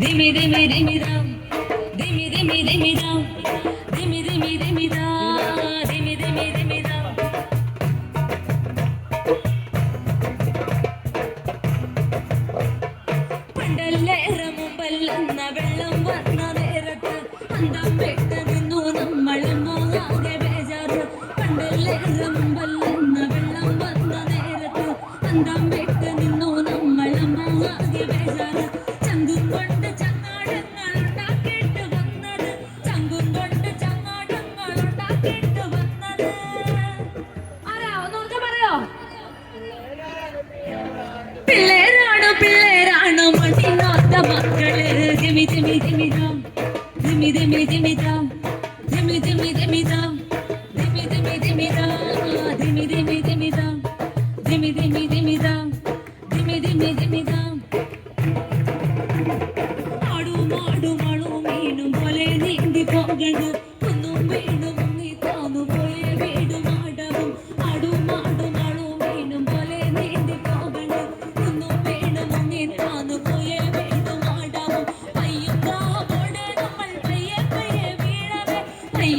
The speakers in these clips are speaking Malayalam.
ദിമി ദിമി ദിമിതാ ദിമി ദിമി ദിമിതാ ദിമി ദിമി ദിമിതാ ദിമി ദിമി ദിമിതാ പണ്ടല്ലേറെ മുമ്പല്ലെന്ന വെള്ളം വന്ന നേരത്ത് അന്തം വിട്ട് നിന്നു നമ്മളും ആകെ ബേജാറ്. പണ്ടല്ലേറെ മുമ്പല്ലെന്ന വെള്ളം വന്ന നേരത്ത് അന്തം വിട്ട് ദിമി ദിമി ദാം ദിമി ദിമി ദിമി പോലെ നീന്തി പോകണ്ട ഒന്നും വീണും നീ താന്നു പോയ വീടും ആടവും. ആടും ആടും പോലെ നീന്തി പോകണ്ട ഒന്നും വീണും നീ താന്നു പോയ വീടും ആടവും. അയ്യോ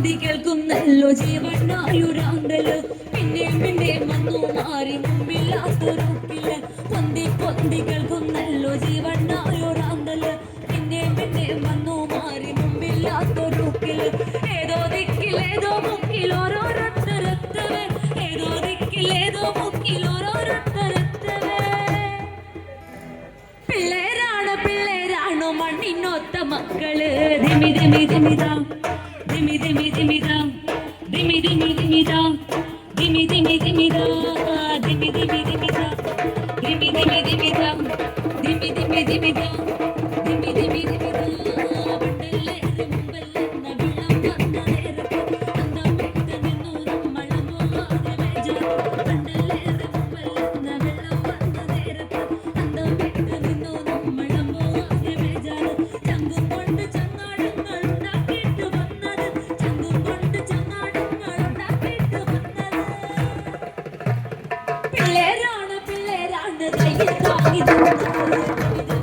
പൊന്തി കേൾക്കുന്നല്ലോ ജീവനായുരാന്തൽ. പിന്നെയും പിന്നെയും വന്നു മാറി മുമ്പില്ലാത്തൊരുക്കിൽ പൊന്തി പൊന്തി കേൾക്കുന്നല്ലോ ജീവനായുരാന്തൽ. പിന്നെയും പിന്നെയും വന്നു മാറി മുമ്പില്ലാത്തൊരുക്കിൽ ഏതോ ഏതോ മുക്കിൽ ഏതോ മുക്കിൽ പിള്ളേരാണ് പിള്ളേരാണോ മണ്ണിനൊത്ത മക്കൾ. ദിമി ദിമി ദിമിതാ dimi dimi dimi da. Dimi dimi dimi da. Dimi dimi dimi da. Dimi dimi dimi da. Dimi dimi dimi da. Dimi dimi dimi da. どうぞ。